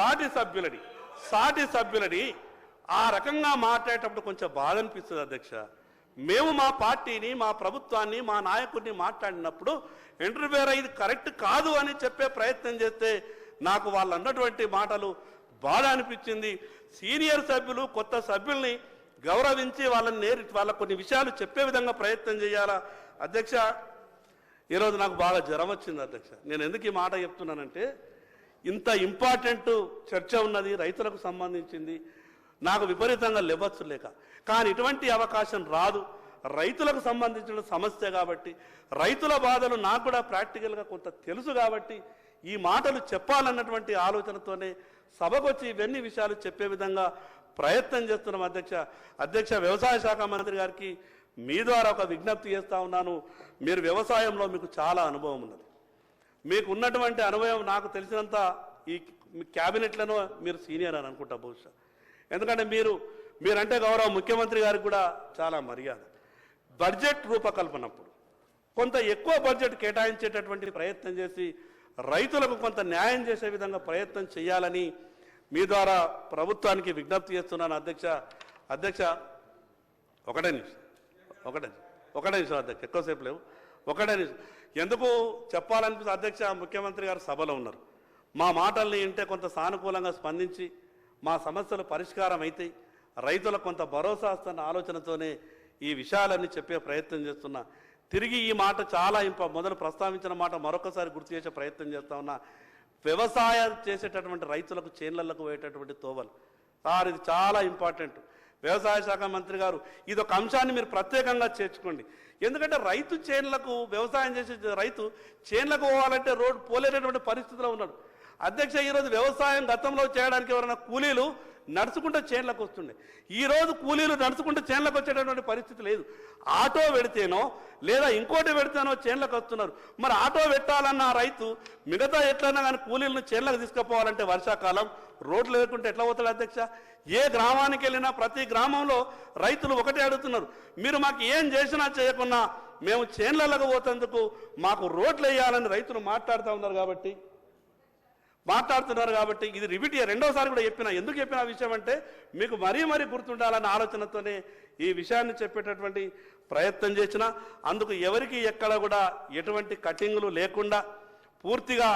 సాటి సభ్యులని సాటి సభ్యులని ఆ రకంగా మాట్లాడేటప్పుడు కొంచెం బాధ అనిపిస్తుంది అధ్యక్ష. మేము మా పార్టీని మా ప్రభుత్వాన్ని మా నాయకుడిని మాట్లాడినప్పుడు ఇంటర్వ్యూర్ ఇది కరెక్ట్ కాదు అని చెప్పే ప్రయత్నం చేస్తే నాకు వాళ్ళు అన్నటువంటి మాటలు బాధ అనిపించింది. సీనియర్ సభ్యులు కొత్త సభ్యుల్ని గౌరవించి వాళ్ళని నేరి వాళ్ళ కొన్ని విషయాలు చెప్పే విధంగా ప్రయత్నం చేయాలా? అధ్యక్ష ఈరోజు నాకు బాగా జ్వరం వచ్చింది అధ్యక్ష. నేను ఎందుకు ఈ మాట చెప్తున్నానంటే ఇంత ఇంపార్టెంట్ చర్చ ఉన్నది రైతులకు సంబంధించింది. నాకు విపరీతంగా లేవచ్చు లేక. కానీ ఇటువంటి అవకాశం రాదు. రైతులకు సంబంధించిన సమస్య కాబట్టి రైతుల బాధలు నాకు కూడా ప్రాక్టికల్గా కొంత తెలుసు కాబట్టి ఈ మాటలు చెప్పాలన్నటువంటి ఆలోచనతోనే సభకొచ్చి ఇవన్నీ విషయాలు చెప్పే విధంగా ప్రయత్నం చేస్తున్నాం అధ్యక్ష. అధ్యక్ష వ్యవసాయ శాఖ మంత్రి గారికి మీ ద్వారా ఒక విజ్ఞప్తి చేస్తా ఉన్నాను. మీరు వ్యవసాయంలో మీకు చాలా అనుభవం ఉన్నది. మీకు ఉన్నటువంటి అనుభవం నాకు తెలిసినంత ఈ క్యాబినెట్లను మీరు సీనియర్ అని అనుకుంటా బహుశా. ఎందుకంటే మీరు మీరంటే గౌరవ ముఖ్యమంత్రి గారికి కూడా చాలా మర్యాద. బడ్జెట్ రూపకల్పనప్పుడు కొంత ఎక్కువ బడ్జెట్ కేటాయించేటటువంటి ప్రయత్నం చేసి రైతులకు కొంత న్యాయం చేసే విధంగా ప్రయత్నం చేయాలని మీ ద్వారా ప్రభుత్వానికి విజ్ఞప్తి చేస్తున్నాను. అధ్యక్ష అధ్యక్ష ఒకటే నిమిషం. ఒకటే ఒకటే నిమిషం అధ్యక్ష. ఎక్కువసేపు లేవు. ఒకడని ఎందుకు చెప్పాలనిపిస్తే అధ్యక్ష ముఖ్యమంత్రి గారు సభలో ఉన్నారు. మా మాటల్ని వింటే కొంత సానుకూలంగా స్పందించి మా సమస్యలు పరిష్కారం అయితే రైతులకు కొంత భరోసా వస్తున్న ఆలోచనతోనే ఈ విషయాలన్నీ చెప్పే ప్రయత్నం చేస్తున్నా. తిరిగి ఈ మాట చాలా ఇంప మొదలు ప్రస్తావించిన మాట మరొకసారి గుర్తు చేసే ప్రయత్నం చేస్తా ఉన్నా. వ్యవసాయం చేసేటటువంటి రైతులకు చేన్లలకు పోయేటటువంటి తోవలు. సార్ ఇది చాలా ఇంపార్టెంట్. వ్యవసాయ శాఖ మంత్రి గారు ఇది ఒక అంశాన్ని మీరు ప్రత్యేకంగా చేర్చుకోండి. ఎందుకంటే రైతు చేన్లకు వ్యవసాయం చేసే రైతు చేన్లకు పోవాలంటే రోడ్ పోలేనటువంటి పరిస్థితిలో ఉన్నాడు. అధ్యక్ష ఈరోజు వ్యవసాయం గతంలో చేయడానికి ఎవరైనా కూలీలు నడుచుకుంటూ చేన్లకు వస్తుండే. ఈరోజు కూలీలు నడుచుకుంటూ చేన్లకు వచ్చేటటువంటి పరిస్థితి లేదు. ఆటో పెడితేనో లేదా ఇంకోటి పెడితేనో చేన్లకు వస్తున్నారు. మరి ఆటో పెట్టాలన్న రైతు మిగతా ఎట్లన్నా కానీ కూలీలను చేన్లకు తీసుకుపోవాలంటే వర్షాకాలం రోడ్లు లేకుంటే ఎట్లా పోతాడు అధ్యక్ష? ఏ గ్రామానికి వెళ్ళినా ప్రతి గ్రామంలో రైతులు ఒకటే అడుగుతున్నారు. మీరు మాకు ఏం చేసినా చేయకున్నా మేము చేన్లకు పోతందుకు మాకు రోడ్లు వేయాలని రైతులు మాట్లాడుతూ ఉన్నారు కాబట్టి మాట్లాడుతున్నారు కాబట్టి ఇది రిపీట్ రెండోసారి కూడా చెప్పిన. ఎందుకు చెప్పిన విషయం అంటే మీకు మరీ మరీ గుర్తుండాలన్న ఆలోచనతోనే ఈ విషయాన్ని చెప్పేటటువంటి ప్రయత్నం చేసిన. అందుకు ఎవరికి ఎక్కడ కూడా ఎటువంటి కటింగ్లు లేకుండా పూర్తిగా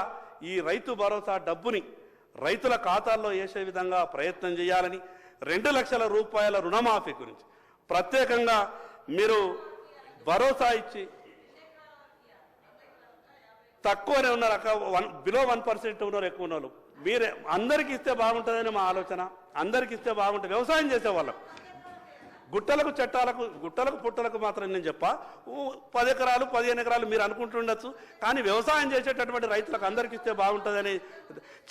ఈ రైతు భరోసా డబ్బుని రైతుల ఖాతాల్లో వేసే విధంగా ప్రయత్నం చేయాలని రెండు లక్షల రూపాయల రుణమాఫీ గురించి. ప్రత్యేకంగా మీరు భరోసా ఇచ్చి తక్కువనే ఉన్నారు అక్క వన్ బిలో వన్ పర్సెంట్ ఉన్నారు ఎక్కువ ఉన్నారు మీరే అందరికి ఇస్తే బాగుంటుందని మా ఆలోచన అందరికి ఇస్తే బాగుంటుంది. వ్యవసాయం చేసే వాళ్ళకు గుట్టలకు చట్టాలకు గుట్టలకు పుట్టలకు మాత్రం నేను చెప్ప. పది ఎకరాలు పదిహేను ఎకరాలు మీరు అనుకుంటుండొచ్చు. కానీ వ్యవసాయం చేసేటటువంటి రైతులకు అందరికి ఇస్తే బాగుంటుందని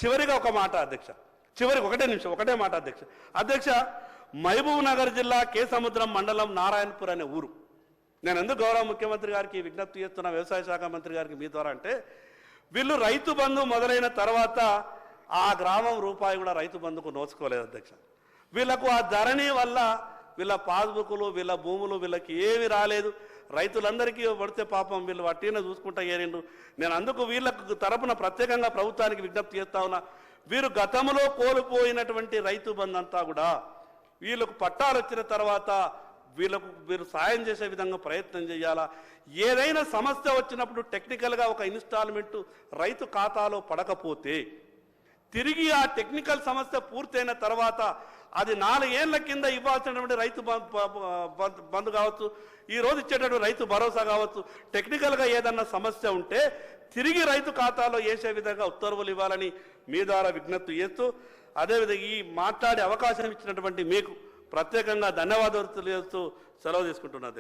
చివరిగా ఒక మాట అధ్యక్ష. చివరికి ఒకటే నిమిషం ఒకటే మాట అధ్యక్ష. అధ్యక్ష మహబూబ్ నగర్ జిల్లా కే సముద్రం మండలం నారాయణపూర్ అనే ఊరు. నేను ఎందుకు గౌరవ ముఖ్యమంత్రి గారికి విజ్ఞప్తి చేస్తున్న వ్యవసాయ శాఖ మంత్రి గారికి మీ ద్వారా అంటే వీళ్ళు రైతు బంధు మొదలైన తర్వాత ఆ గ్రామం రూపాయి కూడా రైతు బంధుకు నోచుకోలేదు అధ్యక్ష. వీళ్ళకు ఆ ధరణి వల్ల వీళ్ళ పాస్బుక్లు వీళ్ళ భూములు వీళ్ళకి ఏమి రాలేదు. రైతులందరికీ పడితే పాపం వీళ్ళు వట్టిన చూసుకుంటా ఏరిండు నేను అందుకు వీళ్ళకు తరపున ప్రత్యేకంగా ప్రభుత్వానికి విజ్ఞప్తి చేస్తా ఉన్నా. వీరు గతంలో కోల్పోయినటువంటి రైతు బంధు అంతా కూడా వీళ్ళకు పట్టాలు వచ్చిన తర్వాత వీళ్ళకు వీరు సాయం చేసే విధంగా ప్రయత్నం చేయాలా? ఏదైనా సమస్య వచ్చినప్పుడు టెక్నికల్గా ఒక ఇన్స్టాల్మెంట్ రైతు ఖాతాలో పడకపోతే తిరిగి ఆ టెక్నికల్ సమస్య పూర్తయిన తర్వాత అది నాలుగేళ్ళ కింద ఇవ్వాల్సినటువంటి రైతు బం- బంధు కావచ్చు ఈరోజు ఇచ్చేటటువంటి రైతు భరోసా కావచ్చు టెక్నికల్గా ఏదన్నా సమస్య ఉంటే తిరిగి రైతు ఖాతాలో వేసే విధంగా ఉత్తర్వులు ఇవ్వాలని మీ ద్వారా విజ్ఞప్తి చేస్తూ అదేవిధంగా ఈ మాట్లాడే అవకాశం ఇచ్చినటువంటి మీకు ప్రత్యేకంగా ధన్యవాదాలు తెలియజేస్తూ సెలవు తీసుకుంటున్నది